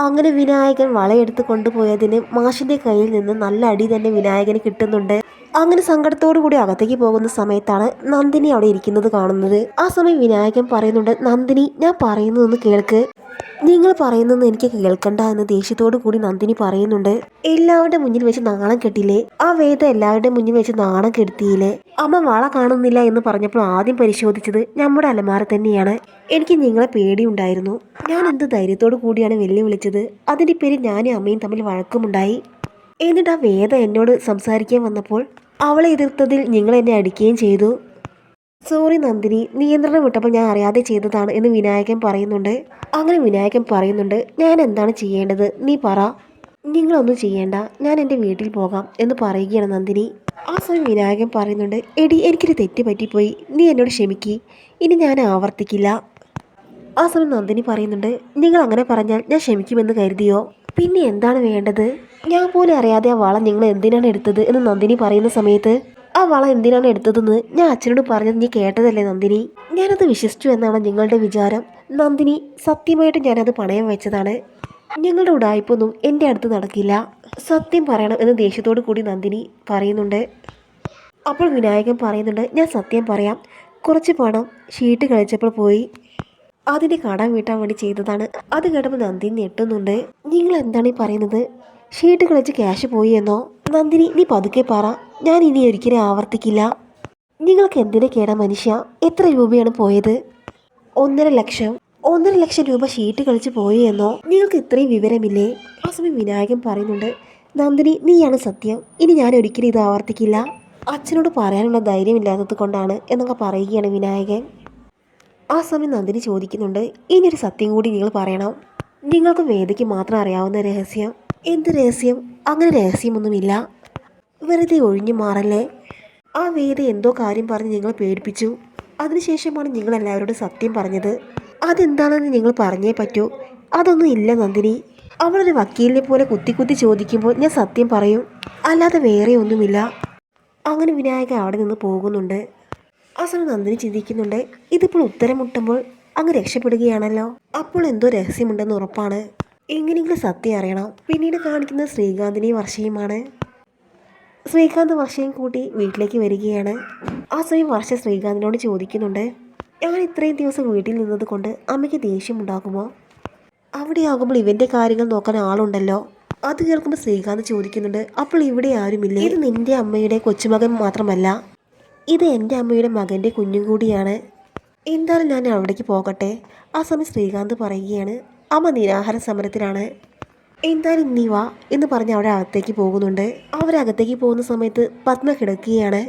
അങ്ങനെ വിനായകൻ വളയെടുത്ത് കൊണ്ടുപോയതിന് മാഷിന്റെ കയ്യിൽ നിന്ന് നല്ല അടി തന്നെ വിനായകന് കിട്ടുന്നുണ്ട്. അങ്ങനെ സങ്കടത്തോടു കൂടി അകത്തേക്ക് പോകുന്ന സമയത്താണ് നന്ദിനി അവിടെ ഇരിക്കുന്നത് കാണുന്നത്. ആ സമയം വിനായകൻ പറയുന്നുണ്ട് നന്ദിനി ഞാൻ പറയുന്നതൊന്ന് കേൾക്ക്. നിങ്ങൾ പറയുന്നത് എനിക്ക് കേൾക്കണ്ട എന്ന് ദേഷ്യത്തോടു കൂടി നന്ദിനി പറയുന്നുണ്ട്. എല്ലാവരുടെ മുന്നിൽ വെച്ച് നാണം കെട്ടില്ലേ? ആ വേദ എല്ലാവരുടെ മുന്നിൽ വെച്ച് നാണം കെടുത്തിയില്ലേ? അമ്മ വള കാണുന്നില്ല എന്ന് പറഞ്ഞപ്പോൾ ആദ്യം പരിശോധിച്ചത് നമ്മുടെ അലമാര തന്നെയാണ്. എനിക്ക് നിങ്ങളെ പേടിയുണ്ടായിരുന്നു. ഞാൻ എന്ത് ധൈര്യത്തോടു കൂടിയാണ് വെല്ലുവിളിച്ചത്? അതിന്റെ പേര് ഞാനും അമ്മയും തമ്മിൽ വഴക്കമുണ്ടായി. എന്നിട്ട് ആ വേദ എന്നോട് സംസാരിക്കാൻ വന്നപ്പോൾ അവളെ എതിർത്തതിൽ നിങ്ങൾ എന്നെ അടിക്കുകയും ചെയ്തു. സോറി നന്ദിനി നിയന്ത്രണം വിട്ടപ്പോൾ ഞാൻ അറിയാതെ ചെയ്തതാണ് എന്ന് വിനായകൻ പറയുന്നുണ്ട്. അങ്ങനെ വിനായകൻ പറയുന്നുണ്ട് ഞാൻ എന്താണ് ചെയ്യേണ്ടത്? നീ പറ. നിങ്ങളൊന്നും ചെയ്യേണ്ട. ഞാൻ എന്റെ വീട്ടിൽ പോകാം എന്ന് പറയുകയാണ് നന്ദിനി. ആ സമയം വിനായകൻ പറയുന്നുണ്ട് എടി എനിക്കൊരു തെറ്റ് പറ്റിപ്പോയി. നീ എന്നോട് ക്ഷമിക്ക്. ഇനി ഞാൻ ആവർത്തിക്കില്ല. ആ സമയം നന്ദിനി പറയുന്നുണ്ട് നിങ്ങൾ അങ്ങനെ പറഞ്ഞാൽ ഞാൻ ക്ഷമിക്കുമെന്ന് കരുതിയോ? പിന്നെ എന്താണ് വേണ്ടത്? ഞാൻ പോലും അറിയാതെ ആ വള നിങ്ങൾ എന്തിനാണ് എടുത്തത്? എന്ന് നന്ദിനി പറയുന്ന സമയത്ത് ആ വള എന്തിനാണ് എടുത്തതെന്ന് ഞാൻ അച്ഛനോട് പറഞ്ഞത് നീ കേട്ടതല്ലേ നന്ദിനി? ഞാനത് വിശ്വസിച്ചു എന്നാണ് നിങ്ങളുടെ വിചാരം. നന്ദിനി സത്യമായിട്ട് ഞാനത് പണയം വെച്ചതാണ്. ഞങ്ങളുടെ ഉടായ്പൊന്നും എന്റെ അടുത്ത് നടക്കില്ല. സത്യം പറയണം എന്ന് ദേഷ്യത്തോടു കൂടി നന്ദിനി പറയുന്നുണ്ട്. അപ്പോൾ വിനായകൻ പറയുന്നുണ്ട് ഞാൻ സത്യം പറയാം. കുറച്ച് പണം ഷീട്ട് കഴിച്ചപ്പോൾ പോയി. അതിനെ കടം വീട്ടാൻ വേണ്ടി ചെയ്തതാണ്. അത് കേട്ടപ്പോൾ നന്ദിനി ഞെട്ടുന്നുണ്ട്. നിങ്ങൾ എന്താണ് ഈ പറയുന്നത്? ഷീട്ട് കളിച്ച് ക്യാഷ് പോയി എന്നോ? നന്ദിനി നീ പതുക്കെ പറ. ഞാൻ ഇനി ഒരിക്കലും ആവർത്തിക്കില്ല. നിങ്ങൾക്ക് എന്തിനു കേടാ മനുഷ്യ? എത്ര രൂപയാണ് പോയത്? ഒന്നര ലക്ഷം. ഒന്നര ലക്ഷം രൂപ ഷീറ്റ് കളിച്ച് പോയി എന്നോ? നിങ്ങൾക്ക് ഇത്രയും വിവരമില്ലേ? ആ സമയം വിനായകൻ പറയുന്നുണ്ട് നന്ദിനി നീയാണ് സത്യം. ഇനി ഞാൻ ഒരിക്കലും ഇത് ആവർത്തിക്കില്ല. അച്ഛനോട് പറയാനുള്ള ധൈര്യമില്ലാത്തത് കൊണ്ടാണ് എന്നൊക്കെ പറയുകയാണ് വിനായകൻ. ആ സമയം നന്ദിനി ചോദിക്കുന്നുണ്ട് ഇനിയൊരു സത്യം കൂടി നിങ്ങൾ പറയണം. നിങ്ങൾക്ക് വേദിക്ക് മാത്രം അറിയാവുന്ന രഹസ്യം. എന്ത് രഹസ്യം? അങ്ങനെ രഹസ്യമൊന്നുമില്ല. വെറുതെ ഒഴിഞ്ഞു മാറല്ലേ? ആ വേദ എന്തോ കാര്യം പറഞ്ഞ് നിങ്ങളെ പേടിപ്പിച്ചു. അതിനുശേഷമാണ് നിങ്ങൾ എല്ലാവരോടും സത്യം പറഞ്ഞത്. അതെന്താണെന്ന് നിങ്ങൾ പറഞ്ഞേ പറ്റൂ. അതൊന്നും ഇല്ല നന്ദിനി. അവളൊരു വക്കീലിനെ പോലെ കുത്തി കുത്തി ചോദിക്കുമ്പോൾ ഞാൻ സത്യം പറയും. അല്ലാതെ വേറെ ഒന്നുമില്ല. അങ്ങനെ വിനായക അവിടെ നിന്ന് പോകുന്നുണ്ട്. ആ നന്ദിനി ചിന്തിക്കുന്നുണ്ട് ഇതിപ്പോൾ ഉത്തരം മുട്ടുമ്പോൾ അങ്ങ് രക്ഷപ്പെടുകയാണല്ലോ? അപ്പോൾ എന്തോ രഹസ്യമുണ്ടെന്ന് ഉറപ്പാണ്. എങ്ങനെയെങ്കിലും സത്യം അറിയണം. പിന്നീട് കാണിക്കുന്ന ശ്രീകാന്തിനെയും വർഷയുമാണ്. ശ്രീകാന്ത് വർഷയും കൂട്ടി വീട്ടിലേക്ക് വരികയാണ്. ആ സമയം വർഷ ശ്രീകാന്തിനോട് ചോദിക്കുന്നുണ്ട് ഞാൻ ഇത്രയും ദിവസം വീട്ടിൽ നിന്നത് കൊണ്ട് അമ്മയ്ക്ക് ദേഷ്യമുണ്ടാകുമോ അവിടെ ആകുമ്പോൾ ഇവന്റെ കാര്യങ്ങൾ നോക്കാൻ ആളുണ്ടല്ലോ. അത് കേൾക്കുമ്പോൾ ശ്രീകാന്ത് ചോദിക്കുന്നുണ്ട് അപ്പോൾ ഇവിടെ ആരുമില്ല? ഇത് നിന്റെ അമ്മയുടെ കൊച്ചുമകൻ മാത്രമല്ല. ഇത് എന്റെ അമ്മയുടെ മകന്റെ കുഞ്ഞും കൂടിയാണ്. എന്തായാലും ഞാൻ അവിടേക്ക് പോകട്ടെ. ആ സമയം ശ്രീകാന്ത് പറയുകയാണ് അമ്മ നിരാഹാര സമരത്തിലാണ്. എന്തായാലും നീ വാ എന്ന് പറഞ്ഞ് അവിടെ അകത്തേക്ക് പോകുന്നുണ്ട്. അവരകത്തേക്ക് പോകുന്ന സമയത്ത് പത്മ കിടക്കുകയാണ്.